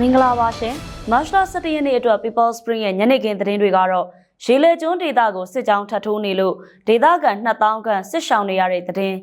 မင်္ဂလာပါရှင်မတ်လ17ရက်နေ့အတွက် People Spring ရဲ့ညနေခင်းသတင်းတွေကတော့ရေလေကျွန်းဒေသကိုစစ်ကြောင်းထပ်ထိုးနေလို့ဒေသခံ2000ခန့်စစ်ရှောင်နေရတဲ့သတင်း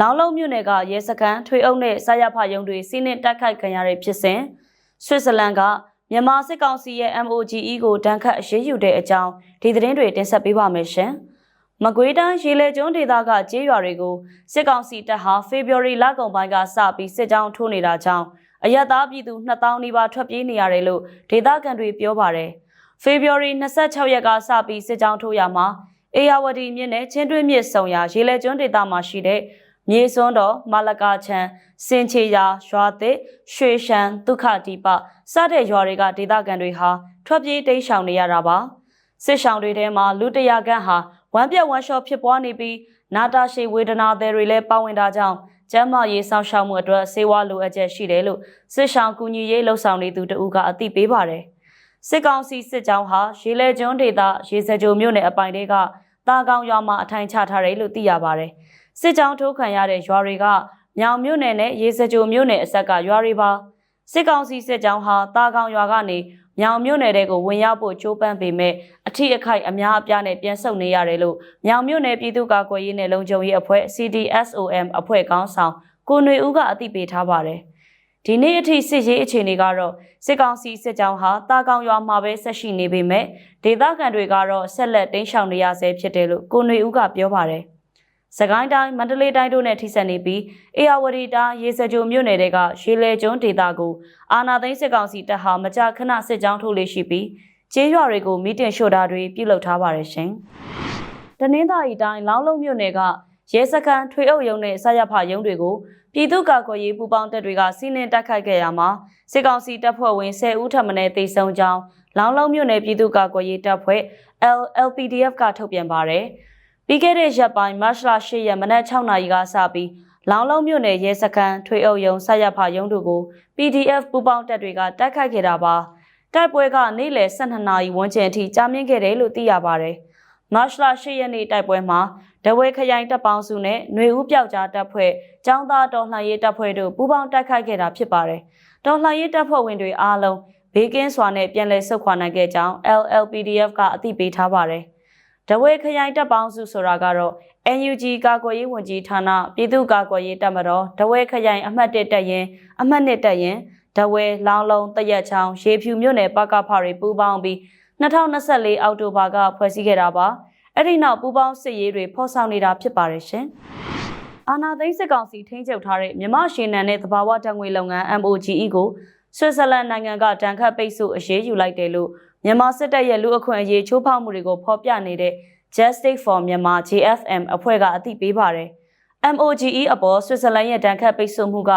လောင်လုံးမြို့နယ်ကရဲစခန်းထွေအုပ်နဲ့ဆရာဖရုံတွေစီးနင်းတိုက်ခိုက်ခံရတဲ့ဖြစ်စဉ်ဆွစ်ဇာလန်ကမြန်မာစစ်ကောင်စီရဲ့ MOGE ကိုတန်းခတ်အရေးယူတဲ့အကြောင်းဒီသတင်းတွေတင်ဆက်ပေးပါမယ်ရှင်မကွေးတိုင်းရေလေကျွန်းဒေသကကျေးရွာတွေကိုစစ်ကောင်စီတပ်ဟာဖေဖော်ဝါရီလကုန်ပိုင်းကစပြီးစစ်ကြောင်းထိုးနေတာကြောင့် အရက်သားပြည်သူ2000နီးပါးထွက်ပြေးနေရတယ်လို့ဒေသခံတွေပြောပါတယ်။ဖေဖော်ဝါရီ26ရက်ကစပြီးစစ်ကြောင်းထိုးရမှာအေယာဝတီမြစ်နဲ့ချင်းတွင်းမြစ်ဆုံရာရေလက်ကျွန်းဒေသမှာရှိတဲ့မြေစွန်းတော်မလကာချံစင်ချေယာရွာသစ်ရွှေရှမ်းဒုက္ခတိပစတဲ့ရွာတွေကဒေသခံတွေဟာထွက်ပြေးတိမ်းရှောင်နေရတာပါ။စစ်ရှောင်တွေထဲမှာလူတရာခန့်ဟာဝမ်းပြက်ဝမ်းလျှောဖြစ်ပွားနေပြီးနာတာရှည်ဝေဒနာတွေလည်းပါဝင်တာကြောင့် ကျန်းမာရေးစောင့်ရှောက်မှုအတွက်စေဝါလိုအပ်ချက်ရှိတယ်လို့စစ်ဆောင်ကူညီရေးလှုပ်ဆောင်နေသူတဦးကအသိပေးပါတယ်။စစ်ကောင်စီစစ်ကြောင်းဟာရေလဲကျွန်းဒေသရေစကြိုမြို့နယ်အပိုင်တွေကတာကောင်ရွာမှာအထိုင်ချထားတယ်လို့သိရပါတယ်။စစ်ကြောင်းထိုးခံရတဲ့ရွာတွေကမြောင်မြို့နယ်နဲ့ရေစကြိုမြို့နယ်အဆက်ကရွာတွေပါစစ်ကောင်စီစစ်ကြောင်းဟာတာကောင်ရွာကနေ မြောင်မြို့နယ်တွေကိုဝင်ရောက်ဖို့ကြိုးပမ်းပေမဲ့အထီးအခိုက်အများအပြားနဲ့ပြန်ဆုတ်နေရတယ်လို့မြောင်မြို့နယ်ပြည်သူ့ကာကွယ်ရေးနဲ့လုံခြုံရေးအဖွဲ့ CDSOM အဖွဲ့ခေါင်းဆောင်ကိုຫນွေဦးကအသိပေးထားပါတယ်။ဒီနေ့အထိစစ်ရေးအခြေအနေကတော့စစ်ကောင်စီစစ်ကြောင်းဟာတာကောင်ရွာမှာပဲဆက်ရှိနေပေမဲ့ဒေသခံတွေကတော့ဆက်လက်တင်းရှောင်နေရဆဲဖြစ်တယ်လို့ကိုຫນွေဦးကပြောပါတယ်။ စကိုင်းတိုင်းမန္တလေးတိုင်းတို့နဲ့ထိစပ်နေပြီးအေရဝတီတိုင်းရေစကြိုမြို့နယ်တွေကရေလေကျွန်းဒေသကိုအာနာသိန်းစစ်ကောင်စီတပ်ဟာမကြာခဏစစ်ကြောင်းထိုးလေးရှိပြီးကျေးရွာတွေကိုမီတင်ရှို့တာတွေပြုလုပ်ထားပါတယ်ရှင်။တနင်္သာရီတိုင်းလောင်းလုံးမြို့နယ်ကရဲစခန်းထွေအုပ်ရုံးနဲ့ဆရဖရုံးတွေကိုပြည်သူ့ကာကွယ်ရေးပူးပေါင်းတပ်တွေကစီးနင်းတိုက်ခိုက်ခဲ့ရမှာစစ်ကောင်စီတပ်ဖွဲ့ဝင်10ဦးထပ်မံတေဆုံးကြောင်းလောင်းလုံးမြို့နယ်ပြည်သူ့ကာကွယ်ရေးတပ်ဖွဲ့ LLPDF ကထုတ်ပြန်ပါတယ်။ ပြီးခဲ့တဲ့ရက်ပိုင်းမတ်လ10ရက်မနက်6နာရီကစပြီးလောင်လုံးမြို့နယ်ရဲစခန်းထွေအုပ်ရုံဆရဖရုံးတို့ကို PDF ပူးပေါင်းတပ်တွေကတိုက်ခိုက်ခဲ့တာပါတိုက်ပွဲကနေ့လယ်12နာရီဝန်းကျင်အထိကြာမြင့်ခဲ့တယ်လို့သိရပါတယ်မတ်လ10ရက်နေ့တိုက်ပွဲမှာဒဝဲခရိုင်တပ်ပေါင်းစုနဲ့ຫນွေဦးပြောက်ကြားတပ်ဖွဲ့ចောင်းသားတော်လှန်ရေးတပ်ဖွဲ့တို့ပူးပေါင်းတိုက်ခိုက်ခဲ့တာဖြစ်ပါတယ်တော်လှန်ရေးတပ်ဖွဲ့ဝင်တွေအားလုံးဘေးကင်းစွာနဲ့ပြန်လည်ဆုတ်ခွာနိုင်ခဲ့ကြောင်း LLPDF ကအသိပေးထားပါတယ် ဒဝဲခရိုင်တပ်ပေါင်းစုဆိုတာကတော့ NUG ကာကွယ်ရေးဝန်ကြီးဌာနပြည်သူ့ကာကွယ်ရေးတပ်မတော်ဒဝဲခရိုင်အမှတ်1တပ်ရင်အမှတ်2တပ်ရင်ဒဝဲလောင်းလုံးတရက်ချောင်းရေဖြူမြို့နယ်ပကဖတွေပူးပေါင်းပြီး2024အောက်တိုဘာကဖွဲ့စည်းခဲ့တာပါအဲ့ဒီနောက်ပူးပေါင်းစစ်ရေးတွေဖော်ဆောင်နေတာဖြစ်ပါတယ်ရှင်အာနာသိန်းစစ်ကောင်စီထိန်းချုပ်ထားတဲ့မြမရှင်နံနဲ့သဘာဝဓာတ်ငွေလုပ်ငန်း MOGE ကိုဆွစ်ဇာလန်နိုင်ငံကတန်ခတ်ပိတ်ဆို့အရေးယူလိုက်တယ်လို့မြန်မာစစ်တပ်ရဲ့လူအခွင့်အရေးချိုးဖောက်မှုတွေကိုဖော်ပြနေတဲ့ Justice for Myanmar JFM အဖွဲ့ကအသိပေးပါတယ်။ MOGE အပေါ်ဆွစ်ဇာလန်ရဲ့တန်ခတ်ပိတ်ဆို့မှုက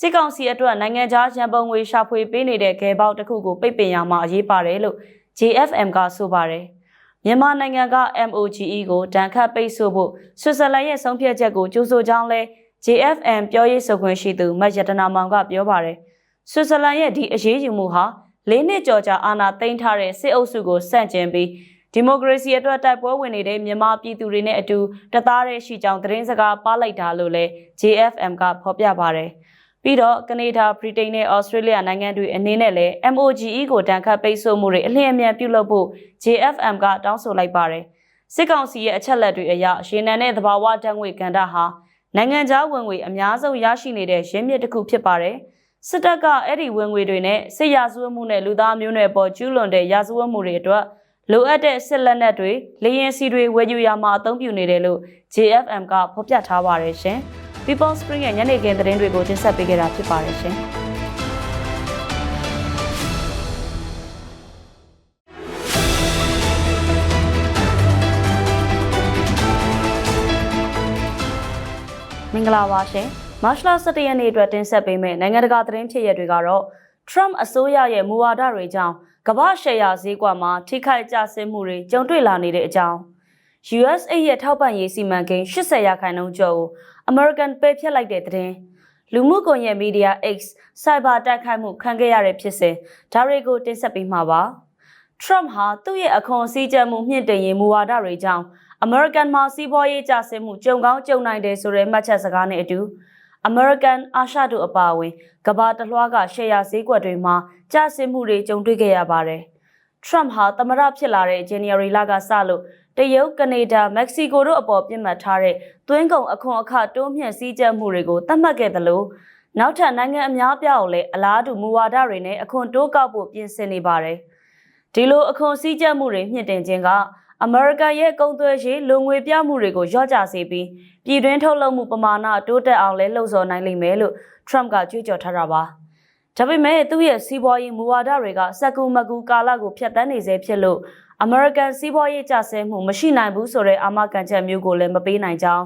စစ်ကောင်စီအတွက်နိုင်ငံခြားရန်ပုံငွေရှာဖွေပေးနေတဲ့ဂဲပေါက်တစ်ခုကိုပိတ်ပင်ရမှာအရေးပါတယ်လို့ JFM ကဆိုပါတယ်။မြန်မာနိုင်ငံက MOGE ကိုတန်ခတ်ပိတ်ဆို့ဖို့ဆွစ်ဇာလန်ရဲ့ဆုံးဖြတ်ချက်ကိုကြိုးဆိုကြောင်းလဲ JFM ပြောရေးဆိုခွင့်ရှိသူမတ်ရတနာမောင်ကပြောပါတယ်။ဆွစ်ဇာလန်ရဲ့ဒီအရေးယူမှုဟာ လေးနှစ်ကျော်ကြာအာဏာသိမ်းထားတဲ့စစ်အုပ်စုကိုစန့်ကျင်ပြီးဒီမိုကရေစီအတွက်တိုက်ပွဲဝင်နေတဲ့မြန်မာပြည်သူတွေနဲ့အတူတသားတည်းရှိကြောင်းသတင်းစကားပါလိုက်တာလို့လည်း JFM ကဖော်ပြပါတယ်။ပြီးတော့ကနေဒါ၊ဗြိတိန်နဲ့ဩစတြေးလျနိုင်ငံတွေအနေနဲ့လည်း MOGE ကိုတန်ခတ်ပိတ်ဆို့မှုတွေအလျင်အမြန်ပြုလုပ်ဖို့ JFM ကတောင်းဆိုလိုက်ပါတယ်။စစ်ကောင်စီရဲ့အချက်လက်တွေအရရေနံနဲ့သဘာဝဓာတ်ငွေကန်တာဟာနိုင်ငံခြားဝင်ငွေအများဆုံးရရှိနေတဲ့ရင်းမြစ်တစ်ခုဖြစ်ပါတယ်။ စစ်တပ်ကအဲ့ဒီဝင်ငွေတွေနဲ့စစ်ရာဇဝတ်မှုနဲ့လူသားမျိုးနွယ်ပေါ်ကျူးလွန်တဲ့ရာဇဝတ်မှုတွေအတွက်လိုအပ်တဲ့စစ်လက်နက်တွေလေရင်စီတွေဝယ်ယူရမှာအသုံးပြုနေတယ်လို့ JFM ကဖော်ပြထားပါတယ်ရှင်။ People Spring ရဲ့ညနေခင်းသတင်းတွေကိုတင်ဆက်ပေးခဲ့တာဖြစ်ပါတယ်ရှင်။မင်္ဂလာပါရှင်။ မတ်လ17ရက်နေ့အတွက်တင်ဆက်ပေးမယ့်နိုင်ငံတကာသတင်းဖြစ်ရတွေကတော့ Trump အစိုးရရဲ့မူဝါဒတွေကြောင့်ကမ္ဘာရှယ်ယာဈေးကွက်မှာထိခိုက်ကျဆင်းမှုတွေကြုံတွေ့လာနေတဲ့အကြောင်း USA ရဲ့ထောက်ပံ့ရေးစီမံကိန်း80ရာခိုင်နှုန်းကျော်ကို American Pay ဖြတ်လိုက်တဲ့တဲ့လူမှုကွန်ရက်မီဒီယာ X စိုက်ဘာတိုက်ခိုက်မှုခံခဲ့ရတဲ့ဖြစ်စဉ်ဒါတွေကိုတင်ဆက်ပေးမှာပါ Trump ဟာသူ့ရဲ့အခွန်စည်းကြပ်မှုမြင့်တင်ရေးမူဝါဒတွေကြောင့် American မှာစီးပွားရေးကျဆင်းမှုကြုံကောင်းကြုံနိုင်တယ်ဆိုတဲ့မှတ်ချက်စကားနဲ့အတူ American အာရှတို့အပါအဝင်ကမ္ဘာတစ်လွှားကရှယ်ယာဈေးကွက်တွေမှာကျဆင်းမှုတွေကြုံတွေ့ခဲ့ရပါတယ်။ Trump ဟာသမရဖြစ်လာတဲ့ January လကစလို့တရုတ်၊ကနေဒါ၊မက္ကဆီကိုတို့အပေါ်ပြစ်မှတ်ထားတဲ့သွင်းကုန်အခွန်အခတိုးမြှင့်စည်းကြပ်မှုတွေကိုသတ်မှတ်ခဲ့သလိုနောက်ထပ်နိုင်ငံအများပြားကိုလည်းအလားတူမူဝါဒတွေနဲ့အခွန်တိုးကောက်ဖို့ပြင်ဆင်နေပါတယ်။ဒီလိုအခွန်စည်းကြပ်မှုတွေမြင့်တင်ခြင်းက အမေရိကန်ရဲ့ကုန်သွယ်ရေးလူငွေပြမှုတွေကိုလျော့ကျစေပြီးပြည်တွင်းထုတ်လုပ်မှုပမာဏတိုးတက်အောင်လဲလှုံ့ဆော်နိုင်လိမ့်မယ်လို့ Trump ကကြွေးကြော်ထားတာပါ။ဒါပေမဲ့သူ့ရဲ့စီးပွားရေးမူဝါဒတွေကစက်ကူမကူကာလကိုဖျက်ဆီးနေစေဖြစ်လို့ American စီးပွားရေးကျဆင်းမှုမရှိနိုင်ဘူးဆိုတဲ့အာမခံချက်မျိုးကိုလည်းမပေးနိုင်ကြောင်း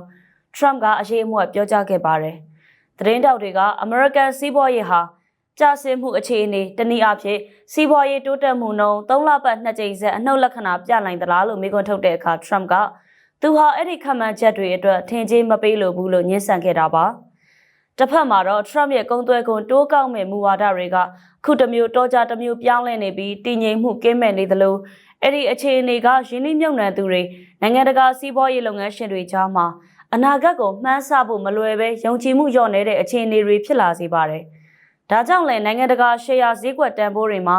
Trump ကအရေးအမွတ်ပြောကြားခဲ့ပါတယ်။သတင်းတောက်တွေက American စီးပွားရေးဟာ ကျဆင်းမှုအခြေအနေတနည်းအားဖြင့်စီးပွားရေးတိုးတက်မှုနှုန်း၃လပတ်နှစ်ကြိမ်ဆက်အနှုတ်လက္ခဏာပြနိုင်သလားလို့မေးခွန်းထုတ်တဲ့အခါ Trump ကသူဟာအဲ့ဒီခံမှန်းချက်တွေအတွက်ထင်ကြီးမပေးလို့ဘူးလို့ညှင်းဆန်ခဲ့တာပါ။တစ်ဖက်မှာတော့ Trump ရဲ့ကုံသွဲကွန်တိုးကောက်မဲ့မူဝါဒတွေကခုတစ်မျိုးတောကြတစ်မျိုးပြောင်းလဲနေပြီးတည်ငြိမ်မှုကင်းမဲ့နေသလိုအဲ့ဒီအခြေအနေကရင်းနှီးမြှုပ်နှံသူတွေနိုင်ငံတကာစီးပွားရေးလုပ်ငန်းရှင်တွေကြားမှာအနာဂတ်ကိုမှန်းဆဖို့မလွယ်ပဲယုံကြည်မှုလျော့နေတဲ့အခြေအနေတွေဖြစ်လာစေပါတယ်။ ဒါကြောင့်လည်းနိုင်ငံတကာရှယ်ယာဈေးကွက်တန်ဖိုးတွေမှာ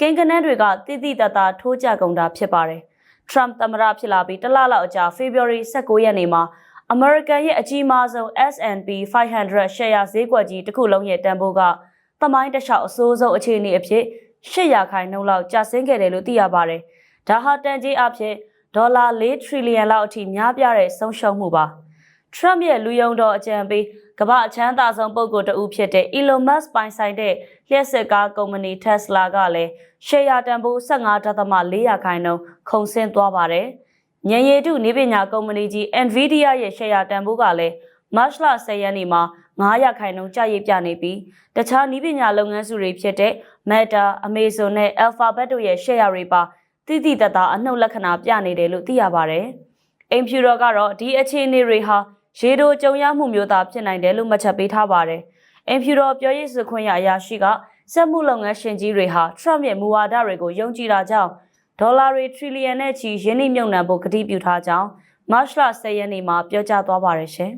ကိန်းဂဏန်းတွေကတိတိတတ်တာထိုးကျကုန်တာဖြစ်ပါတယ်။ Trump သမ္မတဖြစ်လာပြီးတစ်လလောက်အကြာ February 16ရက်နေ့မှာ American ရဲ့အကြီးမားဆုံး S&P 500ရှယ်ယာဈေးကွက်ကြီးတစ်ခုလုံးရဲ့တန်ဖိုးကသမိုင်းတစ်လျှောက်အဆိုးဆုံးအခြေအနေအဖြစ်800ခိုင်နှုန်းလောက်ကျဆင်းခဲ့တယ်လို့သိရပါတယ်။ဒါဟာတန်ကြေးအဖြစ်ဒေါ်လာ4 trillion လောက်အထိများပြားတဲ့ဆုံးရှုံးမှုပါ။ Trump ရဲ့လူယုံတော်အကြံပေး ကမ္ဘာအချမ်းသာဆုံးပုဂ္ဂိုလ်တဦးဖြစ်တဲ့ Elon Musk ပိုင်ဆိုင်တဲ့လျှက်စစ်ကားကုမ္ပဏီ Tesla ကလည်းရှယ်ယာတန်ဖိုး15.400ခိုင်နှုန်းခုန်ဆင်းသွားပါတယ်။ညံရည်တုနေပညာကုမ္ပဏီကြီး Nvidia ရဲ့ရှယ်ယာတန်ဖိုးကလည်းမတ်လ10ရက်နေ့မှာ900ခိုင်နှုန်းကျရည်ပြနေပြီးတခြားနည်းပညာလုပ်ငန်းစုတွေဖြစ်တဲ့ Meta, Amazon နဲ့ Alphabet တို့ရဲ့ရှယ်ယာတွေပါတိတိတတ်တာအနှုတ်လက္ခဏာပြနေတယ်လို့သိရပါတယ်။အိမ်ဖြူတော်ကတော့ဒီအခြေအနေတွေဟာ ရေတိုကြုံရမှုမျိုးသာဖြစ်နိုင်တယ်လို့မှတ်ချက်ပေးထားပါတယ်။အိမ်ဖြူတော်ပြောရေးဆိုခွင့်ရအရာရှိကစက်မှုလုပ်ငန်းရှင်ကြီးတွေဟာ Trump ရဲ့မူဝါဒတွေကိုယုံကြည်တာကြောင့်ဒေါ်လာတွေထရီလီယံနဲ့ချီရင်းနှီးမြှုပ်နှံဖို့ကတိပြုထားကြောင်းမတ်လ10ရက်နေ့မှာပြောကြားသွားပါတယ်ရှင်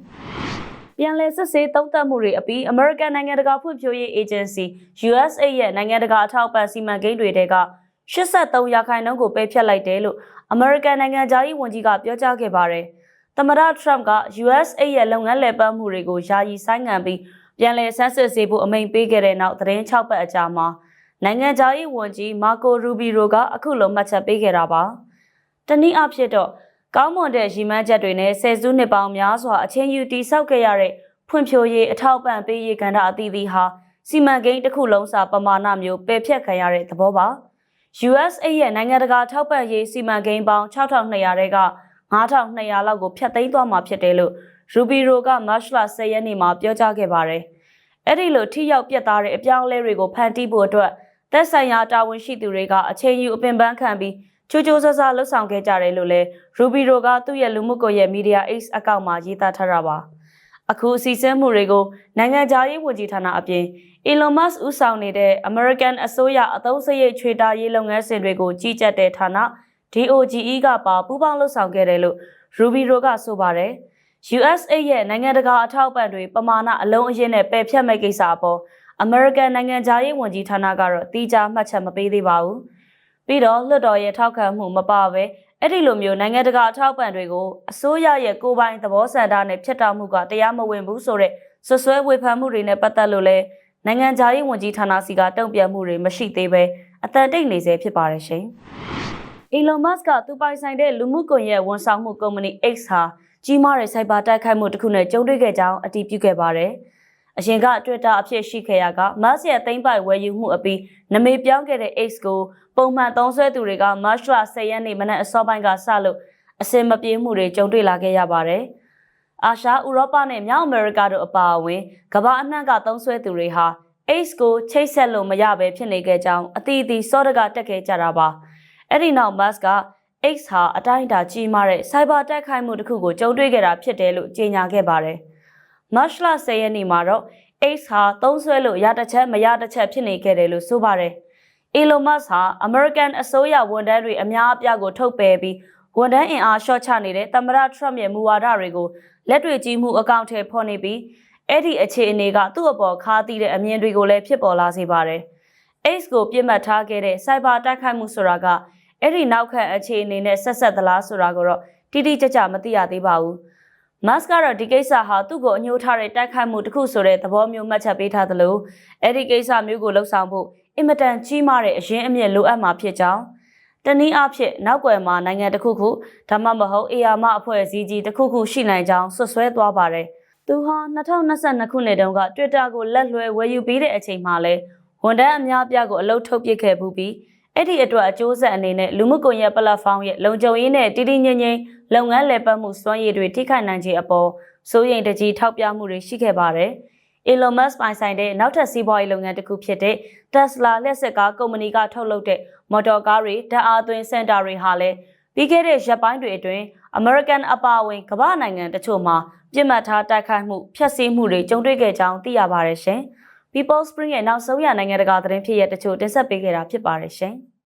။ပြန်လည်စစ်ဆေးသုံးသပ်မှုတွေအပြီး American နိုင်ငံတကာဖွံ့ဖြိုးရေး Agency USA ရဲ့နိုင်ငံတကာအထောက်အပံ့စီမံကိန်းတွေတဲက83ရာခိုင်နှုန်းကိုပယ်ဖျက်လိုက်တယ်လို့ American နိုင်ငံသားရေးဝန်ကြီးကပြောကြားခဲ့ပါတယ်။ သမ္မတ Trump က USA ရဲ့လုပ်ငန်းလည်ပတ်မှုတွေကိုယာယီဆိုင်းငံ့ပြီးပြန်လည်ဆန်းစစ်စေဖို့အမိန့်ပေးခဲ့တဲ့နောက်သတင်း6ပတ်အကြာမှာနိုင်ငံသားရေးဝန်ကြီးမာကိုရူဘီရိုကအခုလိုမှတ်ချက်ပေးခဲ့တာပါ။တနည်းအားဖြင့်တော့ကောင်းမွန်တဲ့ရည်မှန်းချက်တွေနဲ့ဆယ်စုနှစ်ပေါင်းများစွာအချင်းယူတည်ဆောက်ခဲ့ရတဲ့ဖွံ့ဖြိုးရေးအထောက်ပံ့ပေးရေးကဏ္ဍအသီးသီးဟာစီမံကိန်းတစ်ခုလုံးစာပမာဏမျိုးပယ်ဖျက်ခံရတဲ့သဘောပါ။ USA ရဲ့နိုင်ငံတကာထောက်ပံ့ရေးစီမံကိန်းပေါင်း6200တဲက 9200လောက်ကိုဖျက်သိမ်းသွားမှာဖြစ်တယ်လို့ရူဘီရိုကမတ်လ10ရက်နေ့မှာပြောကြားခဲ့ပါတယ်။အဲ့ဒီလိုထိရောက်ပြတ်သားတဲ့အပြောင်းအလဲတွေကိုဖန်တီးဖို့အတွက်သက်ဆိုင်ရာတာဝန်ရှိသူတွေကအချိန်ယူအပင်ပန်းခံပြီးချိုးချိုးဆဆလှုပ်ဆောင်ခဲ့ကြတယ်လို့လည်းရူဘီရိုကသူ့ရဲ့လူမှုကွန်ရက်မီဒီယာ X အကောင့်မှာရေးသားထားတာပါ။အခုအစည်းအဝေးမှုတွေကိုနိုင်ငံခြားရေးဝန်ကြီးဌာနအပြင် Elon Musk ဦးဆောင်နေတဲ့ American အစိုးရအသုံးစရိတ်ချွေတာရေးလုပ်ငန်းစဉ်တွေကိုကြီးကြပ်တဲ့ဌာန DOGE ကပါပူးပေါင်းလှုပ်ဆောင်ခဲ့တယ်လို့ Rubio ကဆိုပါတယ်။ USA ရဲ့နိုင်ငံတကာအထောက်အပံ့တွေပမာဏအလုံးအရင်းနဲ့ပယ်ဖျက်မဲ့ကိစ္စအပေါ် American နိုင်ငံသားရေးဝန်ကြီးဌာနကတော့တီးခြားမှတ်ချက်မပေးသေးပါဘူး။ပြီးတော့လွှတ်တော်ရဲ့ထောက်ခံမှုမပါဘဲအဲ့ဒီလိုမျိုးနိုင်ငံတကာအထောက်ပံ့တွေကိုအစိုးရရဲ့ကိုယ်ပိုင်သဘောဆန္ဒနဲ့ဖျက်တောက်မှုကတရားမဝင်ဘူးဆိုတဲ့ဆွဆွဲဝေဖန်မှုတွေနဲ့ပတ်သက်လို့လည်းနိုင်ငံခြားရေးဝန်ကြီးဌာနစီကတုံ့ပြန်မှုတွေမရှိသေးပဲအတန်တိတ်နေစေဖြစ်ပါတယ်ရှင်။ Elon Musk ကသူပိုင်ဆိုင်တဲ့လူမှုကွန်ရက်ဝန်ဆောင်မှုကုမ္ပဏီ X ဟာကြီးမားတဲ့စိုက်ဘာတိုက်ခိုက်မှုတစ်ခုနဲ့ကြုံတွေ့ခဲ့ကြောင်းအတည်ပြုခဲ့ပါတယ်။အရင်က Twitter အဖြစ်ရှိခဲ့ရက Musk ရဲ့သိမ်းပိုက်ဝယ်ယူမှုအပြီးနမေပြောင်းခဲ့တဲ့ X ကိုပုံမှန်သုံးစွဲသူတွေက March 10ရက်နေ့မနက်အစောပိုင်းကစလို့အစင်မပြေမှုတွေကြုံတွေ့လာခဲ့ရပါတယ်။အာရှဥရောပနဲ့မြောက်အမေရိကတို့အပါအဝင်ကမ္ဘာအနှံ့ကသုံးစွဲသူတွေဟာ AIDS ကိုချိတ်ဆက်လို့မရဘဲဖြစ်နေခဲ့ကြောင်းအတီးအတီစောတကတက်ခဲ့ကြတာပါ အဲ့ဒီနောက် Musk က X ဟာအတိုင်းအတာကြီးမားတဲ့ cyber တိုက်ခိုက်မှုတစ်ခုကိုကြုံတွေ့ခဲ့တာဖြစ်တယ်လို့ကြေညာခဲ့ပါတယ် March 10ရက်နေ့မှာတော့ X ဟာသုံးစွဲလို့ရတစ်ချက်မရတစ်ချက်ဖြစ်နေခဲ့တယ်လို့ဆိုပါတယ် Elon Musk ဟာ American အစိုးရဝန်ထမ်းတွေအများအပြားကိုထုတ်ပယ်ပြီးဝန်ထမ်းအင်အားရှော့ချနေတဲ့သမ္မတ Trump ရဲ့မူဝါဒတွေကိုလက်တွေ့ကြီးမှုအကောင့်ထဲဖော်နေပြီးအဲ့ဒီအခြေအနေကသူ့အပေါ်ခါသီးတဲ့အမြင်တွေကိုလည်းဖြစ်ပေါ်လာစေပါတယ်။ Ace ကိုပြစ်မှတ်ထားခဲ့တဲ့ cyber တိုက်ခိုက်မှုဆိုတာက အဲ့ဒီနောက်ခံအခြေအနေနဲ့ဆက်ဆက်သလားဆိုတာကိုတော့တိတိကျကျမသိရသေးပါဘူး။ Musk ကတော့ဒီကိစ္စဟာသူ့ကိုအညှိုးထားတဲ့တိုက်ခိုက်မှုတစ်ခုဆိုတဲ့သဘောမျိုးမှတ်ချက်ပေးထားသလိုအဲ့ဒီကိစ္စမျိုးကိုလှုပ်ဆောင်ဖို့အင်မတန်ကြီးမားတဲ့အရင်အမြင့်လိုအပ်မှာဖြစ်ကြောင်းတနည်းအားဖြင့်နောက်ွယ်မှာနိုင်ငံတစ်ခုခုဒါမှမဟုတ်အေယာမအဖွဲ့အစည်းကြီးတစ်ခုခုရှိနိုင်ကြောင်းဆွဆွဲသွားပါတယ်။သူဟာ2022ခုနှစ်တုန်းက Twitter ကိုလက်လွှဲဝယ်ယူပြီးတဲ့အချိန်မှာလဲဝန်ထမ်းအများအပြားကိုအလုပ်ထုတ်ပစ်ခဲ့မှုပြီး အဲ့ဒီအတွက်အကျိုးဆက်အနေနဲ့လူမှုကွန်ရက်ပလက်ဖောင်းရဲ့လုံခြုံရေးနဲ့တည်တည်ငြိမ်ငြိမ်လုပ်ငန်းလည်ပတ်မှုစွမ်းရည်တွေထိခိုက်နိုင်ခြင်းအပေါ်စိုးရိမ်တကြီးထောက်ပြမှုတွေရှိခဲ့ပါတယ်။ Elon Musk ပိုင်ဆိုင်တဲ့နောက်ထပ်စီးပွားရေးလုပ်ငန်းတစ်ခုဖြစ်တဲ့ Tesla လျှက်စစ်ကားကုမ္ပဏီကထုတ်လုပ်တဲ့မော်တော်ကားတွေဓာတ်အားသွင်းစင်တာတွေဟာလည်းပြီးခဲ့တဲ့ရက်ပိုင်းတွေအတွင်း American အပါအဝင်ကမ္ဘာနိုင်ငံတချို့မှာပြစ်မှတ်ထားတိုက်ခိုက်မှုဖျက်ဆီးမှုတွေကြုံတွေ့ခဲ့ကြောင်းသိရပါတယ်ရှင်။ People Spring ရဲ့နောက်ဆုံးရနိုင်ငံတကာသတင်းဖြစ်ရတဲ့တချို့တင်ဆက်ပေးခဲ့တာဖြစ်ပါတယ်ရှင်။